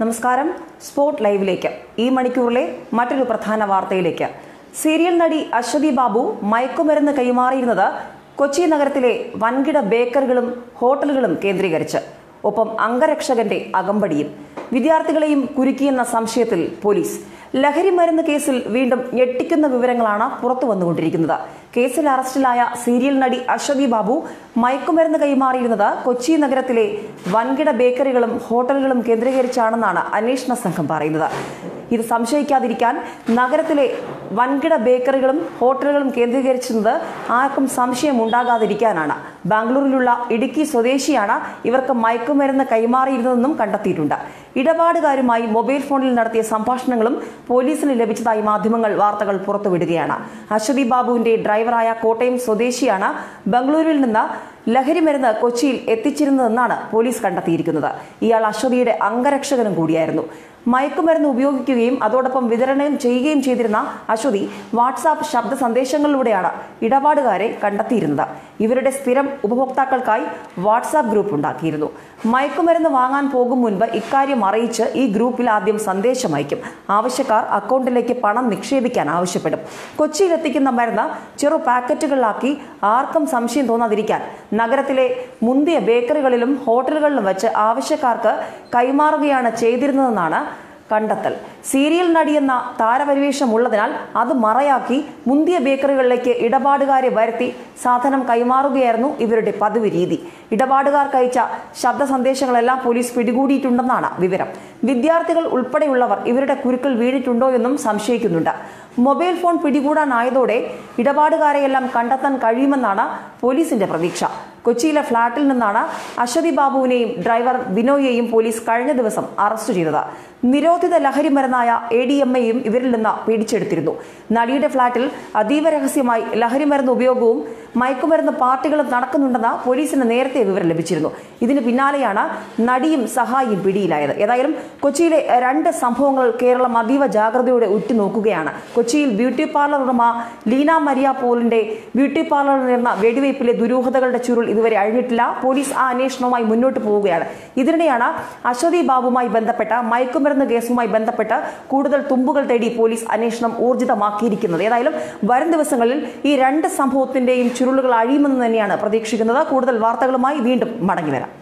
നമസ്കാരം. സ്പോർട്ട് ലൈവിലേക്ക്. ഈ മണിക്കൂറിലെ മറ്റൊരു പ്രധാന വാർത്തയിലേക്ക്. സീരിയൽ നടി അശ്വതി ബാബു മയക്കുമരുന്ന് കൈമാറിയിരുന്നത് കൊച്ചി നഗരത്തിലെ വൻകിട ബേക്കറികളും ഹോട്ടലുകളും കേന്ദ്രീകരിച്ച്. ഒപ്പം അംഗരക്ഷകന്റെ അകമ്പടിയും വിദ്യാർത്ഥികളെയും കുരുക്കിയെന്ന സംശയത്തിൽ പോലീസ്. ലഹരി മരുന്ന് കേസിൽ വീണ്ടും ഞെട്ടിക്കുന്ന വിവരങ്ങളാണ് പുറത്തു വന്നുകൊണ്ടിരിക്കുന്നത് കേസിൽ അറസ്റ്റിലായ സീരിയൽ നടി അശ്വതി ബാബു മയക്കുമരുന്ന് കൈമാറിയിരുന്നത് കൊച്ചി നഗരത്തിലെ വൻകിട ബേക്കറികളും ഹോട്ടലുകളും കേന്ദ്രീകരിച്ചാണെന്നാണ് അന്വേഷണ സംഘം പറയുന്നത്. ഇത് സംശയിക്കാതിരിക്കാൻ നഗരത്തിലെ വൻകിട ബേക്കറികളും ഹോട്ടലുകളും കേന്ദ്രീകരിച്ചിരുന്നത് ആർക്കും സംശയം ഉണ്ടാകാതിരിക്കാനാണ് ബാംഗ്ലൂരിലുള്ള ഇടുക്കി സ്വദേശിയാണ് ഇവർക്ക് മയക്കുമരുന്ന് കൈമാറിയിരുന്നതെന്നും കണ്ടെത്തിയിട്ടുണ്ട്. ഇടപാടുകാരുമായി മൊബൈൽ ഫോണിൽ നടത്തിയ സംഭാഷണങ്ങളും പോലീസിന് ലഭിച്ചതായി മാധ്യമങ്ങൾ വാർത്തകൾ പുറത്തുവിടുകയാണ്. അശ്വതി ബാബുവിന്റെ ഡ്രൈവറായ കോട്ടയം സ്വദേശിയാണ് ബംഗളൂരുവിൽ നിന്ന് ലഹരി മരുന്ന് കൊച്ചിയിൽ എത്തിച്ചിരുന്നതെന്നാണ് പോലീസ് കണ്ടെത്തിയിരിക്കുന്നത്. ഇയാൾ അശ്വതിയുടെ അംഗരക്ഷകനും കൂടിയായിരുന്നു. മയക്കുമരുന്ന് ഉപയോഗിക്കുകയും അതോടൊപ്പം വിതരണം ചെയ്യുകയും ചെയ്തിരുന്ന അശ്വതി വാട്സാപ്പ് ശബ്ദ സന്ദേശങ്ങളിലൂടെയാണ് ഇടപാടുകാരെ കണ്ടെത്തിയിരുന്നത്. ഇവരുടെ സ്ഥിരം ഉപഭോക്താക്കൾക്കായി വാട്സാപ്പ് ഗ്രൂപ്പ് ഉണ്ടാക്കിയിരുന്നു. മയക്കുമരുന്ന് വാങ്ങാൻ പോകും മുൻപ് ഇക്കാര്യം അറിയിച്ച് ഈ ഗ്രൂപ്പിൽ ആദ്യം സന്ദേശം അയക്കും. ആവശ്യക്കാർ അക്കൗണ്ടിലേക്ക് പണം നിക്ഷേപിക്കാൻ ആവശ്യപ്പെടും. കൊച്ചിയിൽ എത്തിക്കുന്ന മരുന്ന് ചെറു പാക്കറ്റുകളിലാക്കി ആർക്കും സംശയം തോന്നാതിരിക്കാൻ നഗരത്തിലെ മുന്തിയ ബേക്കറികളിലും ഹോട്ടലുകളിലും വെച്ച് ആവശ്യക്കാർക്ക് കൈമാറുകയാണ് ചെയ്തിരുന്നതെന്നാണ് കണ്ടെത്തൽ. സീരിയൽ നടിയെന്ന താരപരിവേഷം ഉള്ളതിനാൽ അത് മറയാക്കി മുന്തിയ ബേക്കറികളിലേക്ക് ഇടപാടുകാരെ വരുത്തി സാധനം കൈമാറുകയായിരുന്നു ഇവരുടെ പതിവ് രീതി. ഇടപാടുകാർക്ക് അയച്ച ശബ്ദ സന്ദേശങ്ങളെല്ലാം പോലീസ് പിടികൂടിയിട്ടുണ്ടെന്നാണ് വിവരം. വിദ്യാർത്ഥികൾ ഉൾപ്പെടെയുള്ളവർ ഇവരുടെ കുരുക്കൾ വീണിട്ടുണ്ടോ എന്നും സംശയിക്കുന്നുണ്ട്. മൊബൈൽ ഫോൺ പിടികൂടാനായതോടെ ഇടപാടുകാരെയെല്ലാം കണ്ടെത്താൻ കഴിയുമെന്നാണ് പോലീസിന്റെ പ്രതീക്ഷ. കൊച്ചിയിലെ ഫ്ളാറ്റിൽ നിന്നാണ് അശ്വതി ബാബുവിനെയും ഡ്രൈവർ ബിനോയെയും പോലീസ് കഴിഞ്ഞ ദിവസം അറസ്റ്റ് ചെയ്തത്. നിരോധിത ലഹരി മരുന്നായ എ ഡി എം എയും ഇവരിൽ നിന്ന് പിടിച്ചെടുത്തിരുന്നു. നടിയുടെ ഫ്ളാറ്റിൽ അതീവ രഹസ്യമായി ലഹരി മരുന്ന് ഉപയോഗവും മയക്കുമരുന്ന് പാർട്ടികളും നടക്കുന്നുണ്ടെന്ന് പോലീസിന് നേരത്തെ വിവരം ലഭിച്ചിരുന്നു. ഇതിന് പിന്നാലെയാണ് നടിയും സഹായിയും പിടിയിലായത്. ഏതായാലും കൊച്ചിയിലെ രണ്ട് സംഭവങ്ങൾ കേരളം അതീവ ജാഗ്രതയോടെ ഉറ്റുനോക്കുകയാണ്. കൊച്ചിയിൽ ബ്യൂട്ടി പാർലർ ഉടമ ലീന മരിയ പോളിന്റെ ബ്യൂട്ടി പാർലറിൽ നേർന്ന വെടിവയ്പിലെ ദുരൂഹതകളുടെ ചുരുൾ ഇതുവരെ അഴിഞ്ഞിട്ടില്ല. പോലീസ് ആ അന്വേഷണവുമായി മുന്നോട്ട് പോവുകയാണ്. ഇതിനിടെയാണ് അശ്വതി ബാബുമായി ബന്ധപ്പെട്ട മയക്കുമരുന്ന് കേസുമായി ബന്ധപ്പെട്ട് കൂടുതൽ തുമ്പുകൾ തേടി പോലീസ് അന്വേഷണം ഊർജിതമാക്കിയിരിക്കുന്നത്. ഏതായാലും വരും ദിവസങ്ങളിൽ ഈ രണ്ട് സംഭവത്തിന്റെയും ചുരുളുകൾ അഴിയുമെന്ന് തന്നെയാണ് പ്രതീക്ഷിക്കുന്നത്. കൂടുതൽ വാർത്തകളുമായി വീണ്ടും മടങ്ങി വരാം